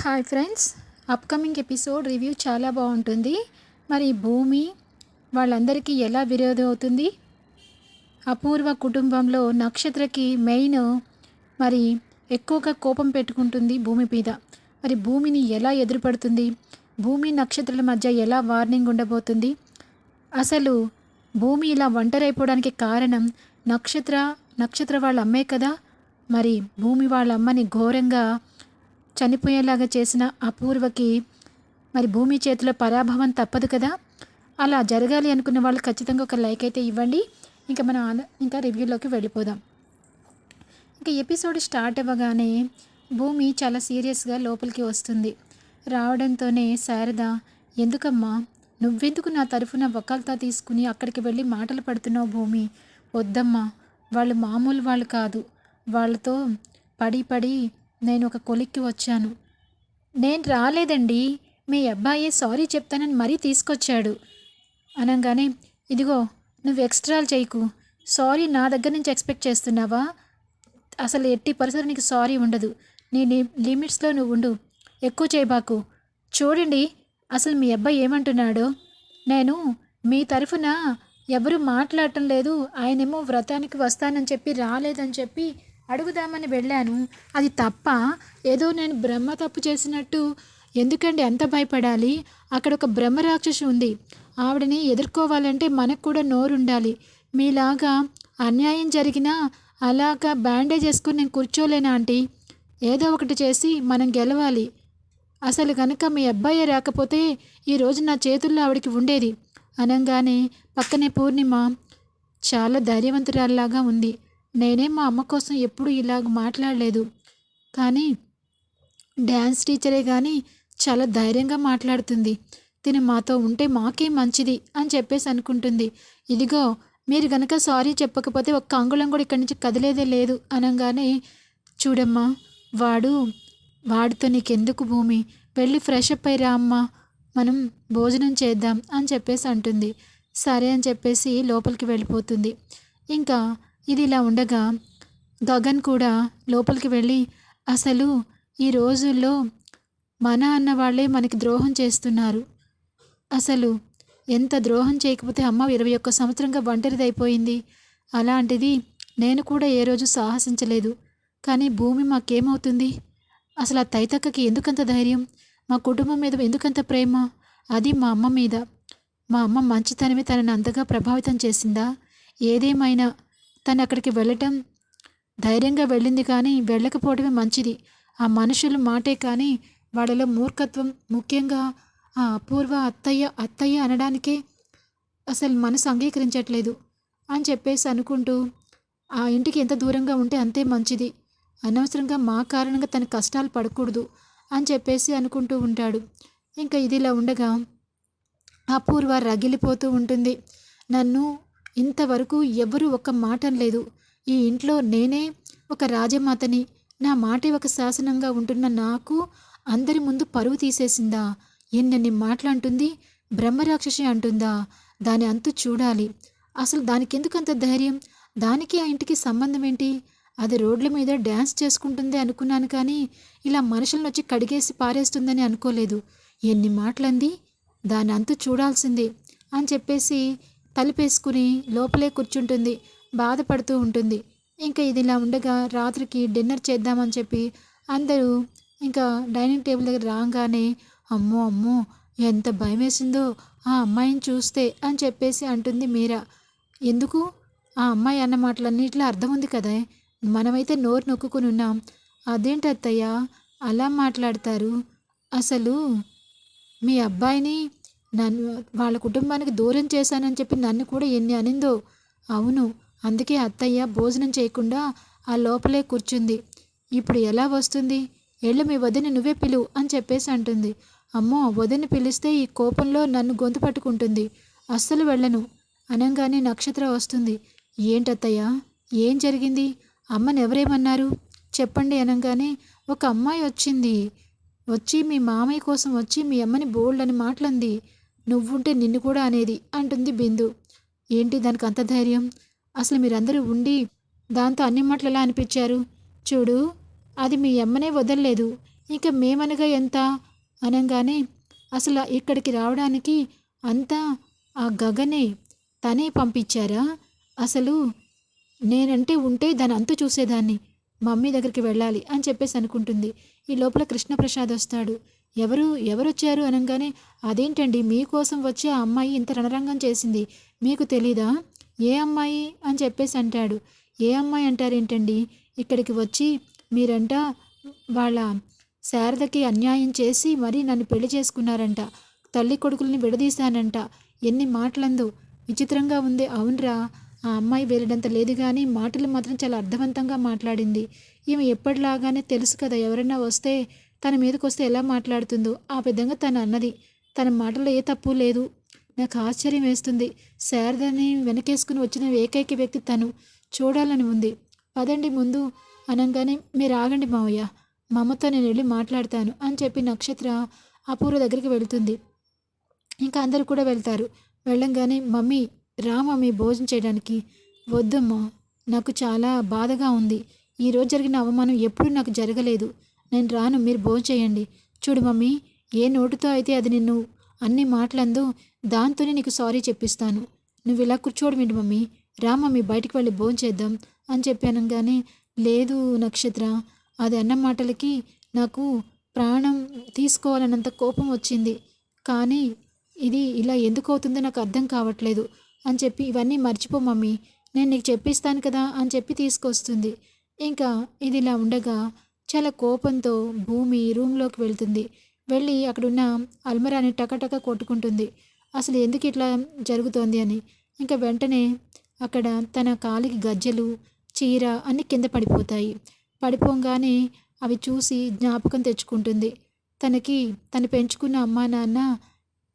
Hi friends. Upcoming episode review చాలా బాగుంటుంది. మరి భూమి వాళ్ళందరికీ ఎలా విరోధం అవుతుంది? అపూర్వ కుటుంబంలో నక్షత్రకి మెయిన్ మరి ఎక్కువగా కోపం పెట్టుకుంటుంది భూమి మీద. మరి భూమిని ఎలా ఎదురుపడుతుంది? భూమి నక్షత్రాల మధ్య ఎలా వార్నింగ్ ఉండబోతుంది? అసలు భూమి ఇలా ఒంటరైపోవడానికి కారణం నక్షత్ర నక్షత్ర వాళ్ళ అమ్మే కదా? మరి భూమి వాళ్ళ అమ్మని ఘోరంగా చనిపోయేలాగా చేసిన అపూర్వకి మరి భూమి చేతిలో పరాభవం తప్పదు కదా? అలా జరగాలి అనుకున్న వాళ్ళు ఖచ్చితంగా ఒక లైక్ అయితే ఇవ్వండి. ఇంకా మనం ఇంకా రివ్యూలోకి వెళ్ళిపోదాం. ఇంకా ఎపిసోడ్ స్టార్ట్ అవ్వగానే భూమి చాలా సీరియస్గా లోపలికి వస్తుంది. రావడంతోనే శారద ఎందుకమ్మా? నువ్వెందుకు నా తరఫున వకాల్తా తీసుకుని అక్కడికి వెళ్ళి మాటలు పడుతున్నావు భూమి? వద్దమ్మా. వాళ్ళు మామూలు వాళ్ళు కాదు. వాళ్ళతో పడి పడి నేను ఒక కొలిక్కి వచ్చాను. నేను రాలేదండి. మీ అబ్బాయి సారీ చెప్తానని మరీ తీసుకొచ్చాడు. అనగానే ఇదిగో నువ్వు ఎక్స్ట్రాలు చేయకు. సారీ నా దగ్గర నుంచి ఎక్స్పెక్ట్ చేస్తున్నావా? అసలు ఎట్టి పరిస్థితులు నీకు సారీ ఉండదు. నీ లిమిట్స్లో నువ్వు ఉండు. ఎక్కువ చేయబాకు. చూడండి అసలు మీ అబ్బాయి ఏమంటున్నాడో. నేను మీ తరఫున ఎవరు మాట్లాడటం లేదు. ఆయనేమో వ్రతానికి వస్తానని చెప్పి రాలేదని చెప్పి అడుగుదామని వెళ్ళాను. అది తప్ప ఏదో నేను బ్రహ్మ తప్పు చేసినట్టు ఎందుకండి అంత భయపడాలి? అక్కడ ఒక బ్రహ్మరాక్షసి ఉంది. ఆవిడని ఎదుర్కోవాలంటే మనకు కూడా నోరు ఉండాలి మీలాగా అన్యాయం జరిగినా అలాగా బ్యాండేజ్ వేసుకుని నేను కూర్చోలేనా ఆంటీ? ఏదో ఒకటి చేసి మనం గెలవాలి. అసలు కనుక మీ అబ్బాయి రాకపోతే ఈరోజు నా చేతుల్లో ఆవిడకి ఉండేది. అనగానే పక్కనే పూర్ణిమ చాలా ధైర్యవంతురాల్లాగా ఉంది. నేనే మా అమ్మ కోసం ఎప్పుడు ఇలాగ మాట్లాడలేదు. కానీ డ్యాన్స్ టీచరే కానీ చాలా ధైర్యంగా మాట్లాడుతుంది. తిను మాతో ఉంటే మాకే మంచిది అని చెప్పేసి అనుకుంటుంది. ఇదిగో మీరు గనక సారీ చెప్పకపోతే ఒక్క అంగుళం కూడా ఇక్కడి నుంచి కదిలేదే లేదు అనగానే చూడమ్మా వాడు వాడితో నీకెందుకు భూమి? వెళ్ళి ఫ్రెష్ అప్ అయ్యిరా అమ్మా మనం భోజనం చేద్దాం అని చెప్పేసి అంటుంది. సరే అని చెప్పేసి లోపలికి వెళ్ళిపోతుంది. ఇంకా ఇది ఇలా ఉండగా గగన్ కూడా లోపలికి వెళ్ళి అసలు ఈ రోజుల్లో మన అన్న వాళ్ళే మనకి ద్రోహం చేస్తున్నారు. అసలు ఎంత ద్రోహం చేయకపోతే అమ్మ ఇరవై ఒక్క సంవత్సరంగా ఒంటరిదైపోయింది. అలాంటిది నేను కూడా ఏ రోజు సాహసించలేదు. కానీ భూమి మాకేమవుతుంది? అసలు ఆ తైతక్కకి ఎందుకంత ధైర్యం? మా కుటుంబం మీద ఎందుకంత ప్రేమ? అది మా అమ్మ మీద. మా అమ్మ మంచితనమే తనని అంతగా ప్రభావితం చేసిందా? ఏదేమైనా తను అక్కడికి వెళ్ళటం ధైర్యంగా వెళ్ళింది కానీ వెళ్ళకపోవడమే మంచిది. ఆ మనుషులు మాటే కానీ వాళ్ళలో మూర్ఖత్వం ముఖ్యంగా ఆ అపూర్వ అత్తయ్య అత్తయ్య అనడానికే అసలు మనసు అంగీకరించట్లేదు అని చెప్పేసి అనుకుంటూ ఆ ఇంటికి ఎంత దూరంగా ఉంటే అంతే మంచిది. అనవసరంగా మా కారణంగా తన కష్టాలు పడకూడదు అని చెప్పేసి అనుకుంటూ ఉంటాడు. ఇంకా ఇదిలా ఉండగా అపూర్వ రగిలిపోతూ ఉంటుంది. నన్ను ఇంతవరకు ఎవరు ఒక్క మాట లేదు. ఈ ఇంట్లో నేనే ఒక రాజమాతని నా మాటే ఒక శాసనంగా ఉంటున్న నాకు అందరి ముందు పరువు తీసేసిందా? ఎన్నెన్ని మాటలంటుంది బ్రహ్మరాక్షసి అంటుందా? దాని అంతు చూడాలి. అసలు దానికి ఎందుకంత అంత ధైర్యం? దానికి ఆ ఇంటికి సంబంధం ఏంటి అది రోడ్ల మీద డ్యాన్స్ చేసుకుంటుంది అనుకున్నాను కానీ ఇలా మనుషులను వచ్చి కడిగేసి పారేస్తుందని అనుకోలేదు. ఎన్ని మాటలంది? దాని అంతు చూడాల్సిందే అని చెప్పేసి తలుపేసుకుని లోపలే కూర్చుంటుంది. బాధపడుతూ ఉంటుంది. ఇంకా ఇది ఇలా ఉండగా రాత్రికి డిన్నర్ చేద్దామని చెప్పి అందరూ ఇంకా డైనింగ్ టేబుల్ దగ్గర రాగానే అమ్మో అమ్మో ఎంత భయం వేసిందో ఆ అమ్మాయిని చూస్తే అని చెప్పేసి అంటుంది మీరా. ఎందుకు? ఆ అమ్మాయి అన్న మాటలన్నింటిలో అర్థం ఉంది కదా. మనమైతే నోరు నొక్కుకుని ఉన్నాం. అదేంటి అత్తయ్య? అలా మాట్లాడతారు. అసలు మీ అబ్బాయిని నన్ను వాళ్ళ కుటుంబానికి దూరం చేశానని చెప్పి నన్ను కూడా ఎన్ని అనిందో. అవును అందుకే అత్తయ్య భోజనం చేయకుండా ఆ లోపలే కూర్చుంది. ఇప్పుడు ఎలా వస్తుంది? ఎళ్ళు మీ వదిన నువ్వే పిలువు అని చెప్పేసి అంటుంది. అమ్మో వదిన పిలిస్తే ఈ కోపంలో నన్ను గొంతు పట్టుకుంటుంది. అస్సలు వెళ్ళను. అనగానే నక్షత్ర వస్తుంది. ఏంటత్తయ్య? ఏం జరిగింది? అమ్మని ఎవరేమన్నారు? చెప్పండి అనగానే ఒక అమ్మాయి వచ్చింది. వచ్చి మీ మామయ్య కోసం వచ్చి మీ అమ్మని బోల్డ్ అని మాటలంది. నువ్వుంటే నిన్ను కూడా అనేది అంటుంది బిందు. ఏంటి దానికి అంత ధైర్యం? అసలు మీరందరూ ఉండి దాంతో అన్ని మాటలు ఎలా అనిపించారు? చూడు అది మీ అమ్మనే వదలలేదు. ఇక మేమనగా ఎంత? అనగానే అసలు ఇక్కడికి రావడానికి అంతా ఆ గగనే తనే పంపించారా? అసలు నేనంటే ఉంటే దాని అంతు చూసేదాన్ని. మమ్మీ దగ్గరికి వెళ్ళాలి అని చెప్పేసి అనుకుంటుంది. ఈ లోపల కృష్ణప్రసాద్ వస్తాడు. ఎవరు ఎవరొచ్చారు అనగానే అదేంటండి మీకోసం వచ్చి ఆ అమ్మాయి ఇంత రణరంగం చేసింది మీకు తెలీదా? ఏ అమ్మాయి? అని చెప్పేసి అంటాడు. ఏ అమ్మాయి అంటారేంటండి? ఇక్కడికి వచ్చి మీరంట వాళ్ళ శారదకి అన్యాయం చేసి మరీ నన్ను పెళ్ళి చేసుకున్నారంట తల్లి కొడుకుల్ని విడదీశానంట ఎన్ని మాటలందు. విచిత్రంగా ఉంది అవునరా? ఆ అమ్మాయి వెళ్ళడంత లేదు కానీ మాటలు మాత్రం చాలా అర్థవంతంగా మాట్లాడింది. ఈమె ఎప్పటిలాగానే తెలుసు కదా ఎవరైనా వస్తే తన మీదకొస్తే ఎలా మాట్లాడుతుందో ఆ విధంగా తను అన్నది. తన మాటలో ఏ తప్పు లేదు. నాకు ఆశ్చర్యం వేస్తుంది. శారదని వెనకేసుకుని వచ్చిన ఏకైక వ్యక్తి తను. చూడాలని ఉంది. పదండి ముందు అనగానే మీరు ఆగండి మావయ్య. మా అమ్మతో నేను వెళ్ళి మాట్లాడతాను అని చెప్పి నక్షత్ర అపూర్వ దగ్గరికి వెళ్తుంది. ఇంకా అందరూ కూడా వెళ్తారు. వెళ్ళంగానే మమ్మీ రా మమ్మీ భోజనం చేయడానికి. వద్దమ్మా నాకు చాలా బాధగా ఉంది. ఈరోజు జరిగిన అవమానం ఎప్పుడూ నాకు జరగలేదు. నేను రాను మీరు భోంచేయండి చూడు మమ్మీ ఏ నోటుతో అయితే అది నిన్ను అన్ని మాటలందో దాంతోనే నీకు సారీ చెప్పిస్తాను. నువ్వు ఇలా కూర్చోవడం మమ్మీ. రా మమ్మీ బయటికి వెళ్ళి భోంచేద్దాం అని చెప్పాను కానీ లేదు నక్షత్ర అది అన్న మాటలకి నాకు ప్రాణం తీసుకోవాలన్నంత కోపం వచ్చింది. కానీ ఇది ఇలా ఎందుకు అవుతుందో నాకు అర్థం కావట్లేదు అని చెప్పి ఇవన్నీ మర్చిపో మమ్మీ. నేను నీకు చెప్పిస్తాను కదా అని చెప్పి తీసుకొస్తుంది. ఇంకా ఇది ఇలా ఉండగా చాలా కోపంతో భూమి రూమ్లోకి వెళ్తుంది. వెళ్ళి అక్కడున్న అల్మరాని టకటక కొట్టుకుంటుంది. అసలు ఎందుకు ఇట్లా జరుగుతోంది అని. ఇంకా వెంటనే అక్కడ తన కాలికి గజ్జెలు చీర అన్నీ కింద పడిపోతాయి. పడిపోగానే అవి చూసి జ్ఞాపకం తెచ్చుకుంటుంది. తనకి తను పెంచుకున్న అమ్మా నాన్న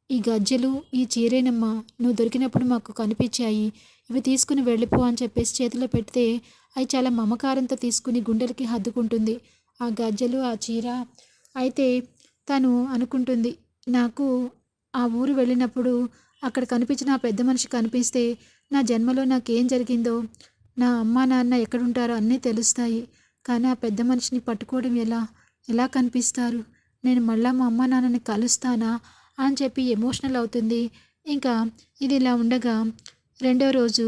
ఈ గజ్జెలు ఈ చీరేనమ్మా నువ్వు దొరికినప్పుడు మాకు కనిపించాయి. ఇవి తీసుకుని వెళ్ళిపో అని చెప్పేసి చేతిలో పెడితే అవి చాలా మమకారంతో తీసుకుని గుండెలకి హద్దుకుంటుంది. ఆ గజ్జెలు ఆ చీర. అయితే తను అనుకుంటుంది నాకు ఆ ఊరు వెళ్ళినప్పుడు అక్కడ కనిపించిన ఆ పెద్ద మనిషి కనిపిస్తే నా జన్మలో నాకేం జరిగిందో నా అమ్మా నాన్న ఎక్కడుంటారో అన్నీ తెలుస్తాయి. కానీ ఆ పెద్ద మనిషిని పట్టుకోవడం ఎలా? ఎలా కనిపిస్తారు? నేను మళ్ళా మా అమ్మ నాన్నని కలుస్తానా అని చెప్పి ఎమోషనల్ అవుతుంది. ఇంకా ఇది ఇలా ఉండగా రెండో రోజు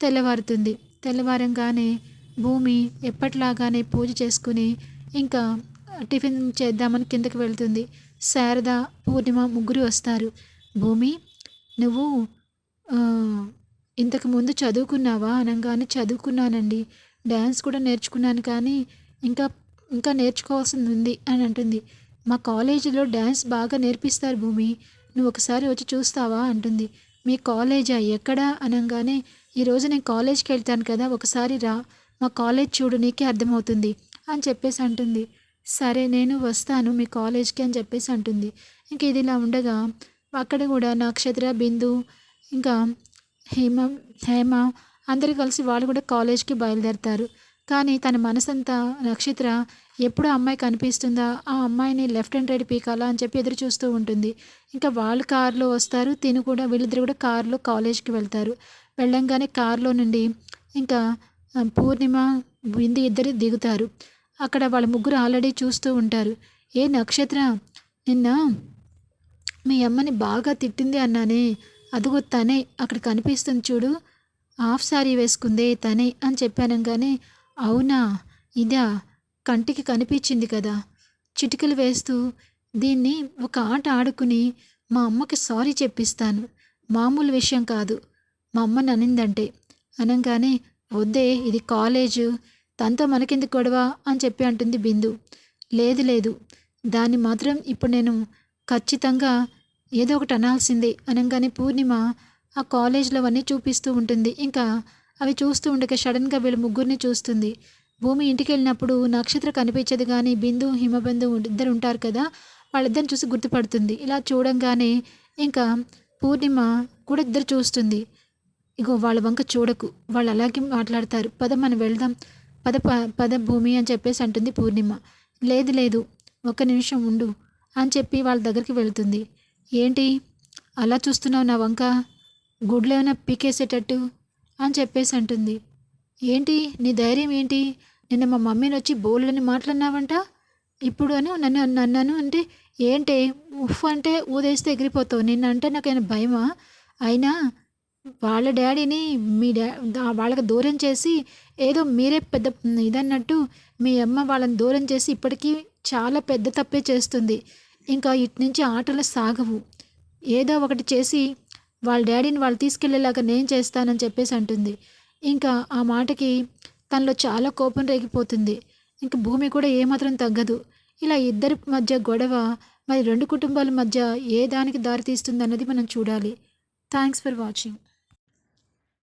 తెల్లవారుతుంది. తెల్లవారంగానే భూమి ఎప్పట్లాగానే పూజ చేసుకుని ఇంకా టిఫిన్ చేద్దామని కిందకి వెళ్తుంది. శారద పూర్ణిమ ముగ్గురు వస్తారు. భూమి నువ్వు ఇంతకు ముందు చదువుకున్నావా అనగానే చదువుకున్నానండి. డ్యాన్స్ కూడా నేర్చుకున్నాను కానీ ఇంకా ఇంకా నేర్చుకోవాల్సింది ఉంది అని అంటుంది. మా కాలేజీలో డ్యాన్స్ బాగా నేర్పిస్తారు భూమి. నువ్వు ఒకసారి వచ్చి చూస్తావా అంటుంది. మీ కాలేజా? ఎక్కడా? అనగానే ఈరోజు నేను కాలేజ్కి వెళ్తాను కదా ఒకసారి రా. మా కాలేజ్ చూడు నీకే అర్థమవుతుంది. అని చెప్పేసి అంటుంది. సరే నేను వస్తాను మీ కాలేజ్కి అని చెప్పేసి అంటుంది. ఇంక ఇది ఇలా ఉండగా అక్కడ కూడా నక్షత్ర బిందు ఇంకా హేమ హేమ అందరూ కలిసి వాళ్ళు కూడా కాలేజ్కి బయలుదేరతారు. కానీ తన మనసంతా నక్షత్ర ఎప్పుడు అమ్మాయి కనిపిస్తుందా? ఆ అమ్మాయిని లెఫ్ట్ అండ్ రైట్ పీకాలా అని చెప్పి ఎదురు చూస్తూ ఉంటుంది. ఇంకా వాళ్ళు కారులో వస్తారు తిను కూడా వీళ్ళిద్దరు కూడా కారులో కాలేజ్కి వెళ్తారు. వెళ్ళంగానే కారులో నుండి ఇంకా పూర్ణిమ బింది ఇద్దరు దిగుతారు. అక్కడ వాళ్ళ ముగ్గురు ఆల్రెడీ చూస్తూ ఉంటారు. ఏ నక్షత్ర నిన్న మీ అమ్మని బాగా తిట్టింది అన్నానే. అదిగో తనే అక్కడ కనిపిస్తుంది చూడు. హాఫ్ సారీ వేసుకుందే తనే అని చెప్పానంగానే అవునా ఇదా కంటికి కనిపించింది కదా. చిటికలు వేస్తూ దీన్ని ఒక ఆట ఆడుకుని మా అమ్మకి సారీ చెప్పిస్తాను. మామూలు విషయం కాదు. మా అమ్మ ననిందంటే అనగానే వద్దే ఇది కాలేజు. తనతో మనకెందుకు గొడవ అని చెప్పి అంటుంది బిందు. లేదు లేదు. దాన్ని మాత్రం ఇప్పుడు నేను ఖచ్చితంగా ఏదో ఒకటి అనాల్సిందే అనగానే పూర్ణిమ ఆ కాలేజ్లో అవన్నీ చూపిస్తూ ఉంటుంది. ఇంకా అవి చూస్తూ ఉండగా సడన్గా వీళ్ళ ముగ్గురిని చూస్తుంది. భూమి ఇంటికి వెళ్ళినప్పుడు నక్షత్ర కనిపించదు కానీ బిందు హిమబిందు ఇద్దరు ఉంటారు కదా వాళ్ళిద్దరిని చూసి గుర్తుపడుతుంది. ఇలా చూడంగానే ఇంకా పూర్ణిమ కూడా ఇద్దరు చూస్తుంది. ఇగో వాళ్ళ వంక చూడకు. వాళ్ళు అలాగే మాట్లాడతారు. పద మనం వెళ్దాం. పద ప- పద భూమి అని చెప్పేసి అంటుంది పూర్ణిమ. లేదు లేదు ఒక్క నిమిషం ఉండు అని చెప్పి వాళ్ళ దగ్గరికి వెళ్తుంది. ఏంటి? అలా చూస్తున్నావు నా వంక? గుడ్లు ఏమైనా పీకేసేటట్టు? అని చెప్పేసి అంటుంది. ఏంటి? నీ ధైర్యం ఏంటి? నిన్న మా మమ్మీని వచ్చి బోల్డని మాట్లాడినావంట? ఇప్పుడు అని నన్ను నన్ను అంటే ఏంటి? ఉఫ్ అంటే ఊదేస్తే ఎగిరిపోతావు. నిన్న అంటే నాకైనా భయమా? అయినా వాళ్ళ డాడీని మీ డా వాళ్ళకి దూరం చేసి ఏదో మీరే పెద్ద ఇదన్నట్టు మీ అమ్మ వాళ్ళని దూరం చేసి ఇప్పటికీ చాలా పెద్ద తప్పే చేస్తుంది. ఇంకా ఇటు నుంచి ఆటలు సాగవు. ఏదో ఒకటి చేసి వాళ్ళ డాడీని వాళ్ళు తీసుకెళ్ళేలాగా నేను చేస్తానని చెప్పేసి అంటుంది. ఇంకా ఆ మాటకి తనలో చాలా కోపం రేగిపోతుంది. ఇంక భూమి కూడా ఏమాత్రం తగ్గదు. ఇలా ఇద్దరి మధ్య గొడవ మరి రెండు కుటుంబాల మధ్య ఏ దానికి దారి తీస్తుంది అన్నది మనం చూడాలి. Thanks for watching